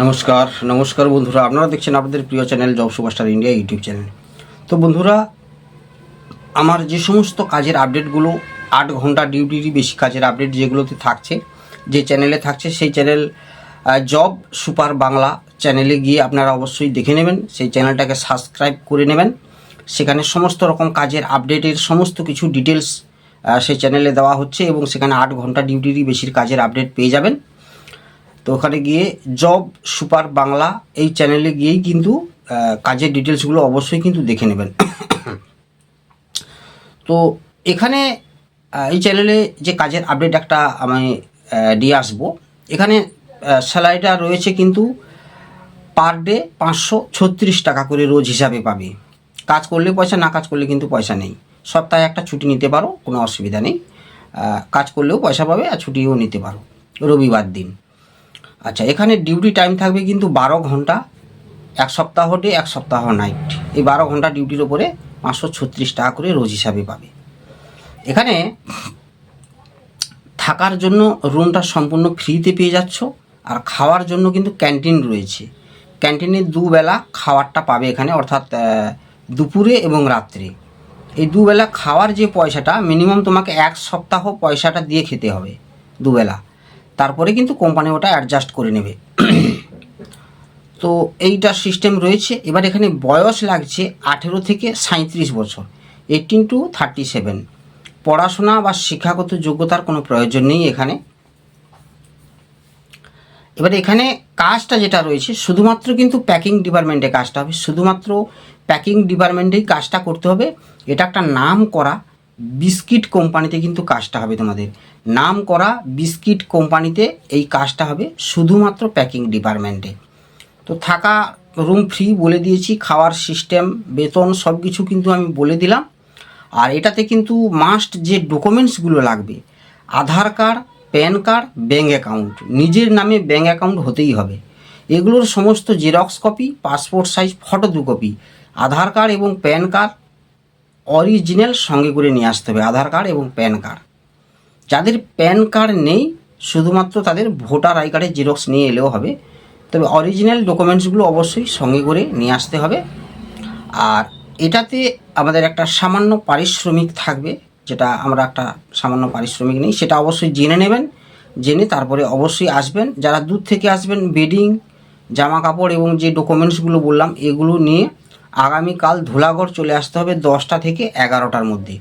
নমস্কার নমস্কার বন্ধুরা। আপনারা দেখছেন আপনাদের প্রিয় channel Job Superstar India YouTube channel. তো বন্ধুরা, আমার যে সমস্ত কাজের আপডেটগুলো, আট ঘণ্টা ডিউটিরই বেশি কাজের আপডেট যেগুলোতে থাকছে, যে চ্যানেলে থাকছে, সেই চ্যানেল জব সুপার বাংলা চ্যানেলে গিয়ে আপনারা অবশ্যই দেখে নেবেন। সেই চ্যানেলটাকে সাবস্ক্রাইব করে নেবেন। সেখানে সমস্ত রকম কাজের আপডেটের সমস্ত কিছু ডিটেলস সেই চ্যানেলে দেওয়া হচ্ছে এবং সেখানে আট ঘণ্টা ডিউটিরই বেশির কাজের আপডেট পেয়ে যাবেন। তো ওখানে গিয়ে জব সুপার বাংলা এই চ্যানেলে গিয়েই কিন্তু কাজের ডিটেলসগুলো অবশ্যই কিন্তু দেখে নেবেন। তো এখানে এই চ্যানেলে যে কাজের আপডেট একটা আমি দিয়ে আসব। এখানে স্যালারিটা রয়েছে কিন্তু পার ডে পাঁচশো ছত্রিশ টাকা করে রোজ হিসাবে পাবে। কাজ করলে পয়সা, না কাজ করলে কিন্তু পয়সা নেই। সপ্তাহে একটা ছুটি নিতে পারো, কোনো অসুবিধা নেই। কাজ করলেও পয়সা পাবে আর ছুটিও নিতে পারো। রবিবার দিন। আচ্ছা এখানে ডিউটি টাইম থাকবে কিন্তু বারো ঘণ্টা, এক সপ্তাহ ডে এক সপ্তাহ নাইট এই বারো ঘণ্টা ডিউটির ওপরে পাঁচশো ছত্রিশ টাকা করে রোজ হিসাবে পাবে। এখানে থাকার জন্য রুমটা সম্পূর্ণ ফ্রিতে পেয়ে যাচ্ছ, আর খাওয়ার জন্য কিন্তু ক্যান্টিন রয়েছে। ক্যান্টিনে দুবেলা খাওয়ারটা পাবে এখানে, অর্থাৎ দুপুরে এবং রাত্রে। এই দুবেলা খাওয়ার যে পয়সাটা মিনিমাম তোমাকে এক সপ্তাহ পয়সাটা দিয়ে খেতে হবে, দুবেলা। তারপরে কিন্তু কোম্পানি ওটা অ্যাডজাস্ট করে নেবে। তো এইটা সিস্টেম রয়েছে। এবার এখানে বয়স লাগছে আঠেরো থেকে সাঁত্রিশ বছর এইটিন টু থার্টি সেভেন পড়াশোনা বা শিক্ষাগত যোগ্যতার কোনো প্রয়োজন নেই এখানে। এবার এখানে কাজটা যেটা রয়েছে, শুধুমাত্র কিন্তু প্যাকিং ডিপার্টমেন্টে কাজটা হবে। শুধুমাত্র প্যাকিং ডিপার্টমেন্টেই কাজটা করতে হবে। এটা একটা নাম করা। বিস্কিট কোম্পানিতে কিন্তু কাজটা হবে তোমাদের। নাম করা বিস্কিট কোম্পানিতে এই কাজটা হবে শুধুমাত্র প্যাকিং ডিপার্টমেন্টে। তো থাকা রুম ফ্রি বলে দিয়েছি, খাওয়ার সিস্টেম, বেতন সব কিছু কিন্তু আমি বলে দিলাম। আর এটাতে কিন্তু মাস্ট যে ডকুমেন্টসগুলো লাগবে, Aadhaar card, PAN card bank account, নিজের নামে ব্যাঙ্ক অ্যাকাউন্ট হতেই হবে। এগুলোর সমস্ত xerox copy, passport size photo দু কপি আধার কার্ড এবং প্যান কার্ড অরিজিনাল সঙ্গে করে নিয়ে আসতে হবে, আধার কার্ড এবং প্যান কার্ড। যাদের প্যান কার্ড নেই, শুধুমাত্র তাদের ভোটার আই কার্ডের জেরক্স নিয়ে এলেও হবে। তবে অরিজিনাল ডকুমেন্টসগুলো অবশ্যই সঙ্গে করে নিয়ে আসতে হবে। আর এটাতে আমাদের একটা সামান্য পারিশ্রমিক থাকবে, যেটা আমরা একটা সামান্য পারিশ্রমিক নেই, সেটা অবশ্যই জেনে নেবেন, জেনে তারপরে অবশ্যই আসবেন। যারা দূর থেকে আসবেন, বেডিং জামা কাপড় এবং যে ডকুমেন্টসগুলো বললাম, এগুলো নিয়ে আগামীকাল ধুলাগড় চলে আসতে হবে দশটা থেকে এগারোটার মধ্যে।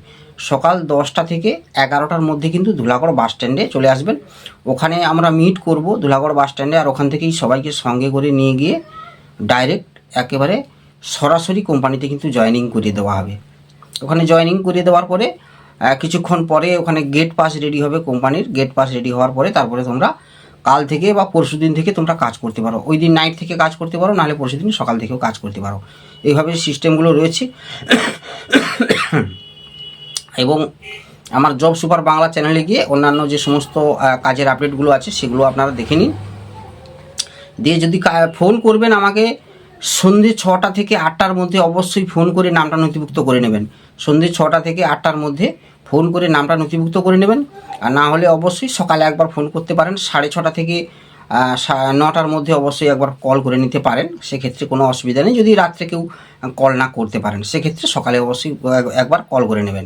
সকাল দশটা থেকে এগারোটার মধ্যে কিন্তু ধুলাগড় বাস স্ট্যান্ডে চলে আসবেন। ওখানে আমরা মিট করব ধুলাগড় বাস স্ট্যান্ডে আর ওখান থেকেই সবাইকে সঙ্গে করে নিয়ে গিয়ে ডাইরেক্ট একেবারে সরাসরি কোম্পানিতে কিন্তু জয়েনিং করিয়ে দেওয়া হবে। ওখানে জয়েনিং করিয়ে দেওয়ার পরে কিছুক্ষণ পরে ওখানে গেট পাস রেডি হবে কোম্পানির। গেট পাস রেডি হওয়ার পরে তারপরে তোমরা কাল থেকে বা পরশু দিন থেকে তোমরা কাজ করতে পারো। ওই দিন নাইট থেকে কাজ করতে পারো, নাহলে পরশু দিন সকাল থেকেও কাজ করতে পারো। এইভাবে সিস্টেমগুলো রয়েছে। এবং আমার জব সুপার বাংলা চ্যানেলে গিয়ে অন্যান্য যে সমস্ত কাজের আপডেটগুলো আছে, সেগুলো আপনারা দেখে নিন। দিয়ে যদি ফোন করবেন আমাকে, সন্ধে ছটা থেকে আটটার মধ্যে অবশ্যই ফোন করে নামটা নথিভুক্ত করে নেবেন। সন্ধে ছটা থেকে আটটার মধ্যে ফোন করে নামটা নথিভুক্ত করে নেবেন। আর না হলে অবশ্যই সকালে একবার ফোন করতে পারেন। সাড়ে ছটা থেকে নটার মধ্যে অবশ্যই একবার কল করে নিতে পারেন। সেক্ষেত্রে কোনো অসুবিধা নেই। যদি রাত্রে কেউ কল না করতে পারেন, সেক্ষেত্রে সকালে অবশ্যই একবার কল করে নেবেন।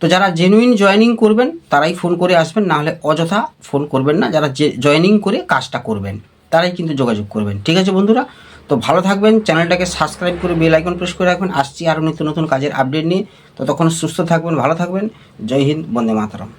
তো যারা জেনুইন জয়েনিং করবেন, তারাই ফোন করে আসবেন। না হলে অযথা ফোন করবেন না। যারা জয়েনিং করে কাজটা করবেন, তারাই কিন্তু যোগাযোগ করবেন। ঠিক আছে বন্ধুরা? তো ভালো থাকবেন, চ্যানেলটাকে সাবস্ক্রাইব করে বেল আইকন প্রেস করে রাখবেন। আসছি আরও নিত্য নতুন কাজের আপডেট নিয়ে। ততক্ষণ সুস্থ থাকবেন, ভালো থাকবেন। জয় হিন্দ, বন্দে মাতরম।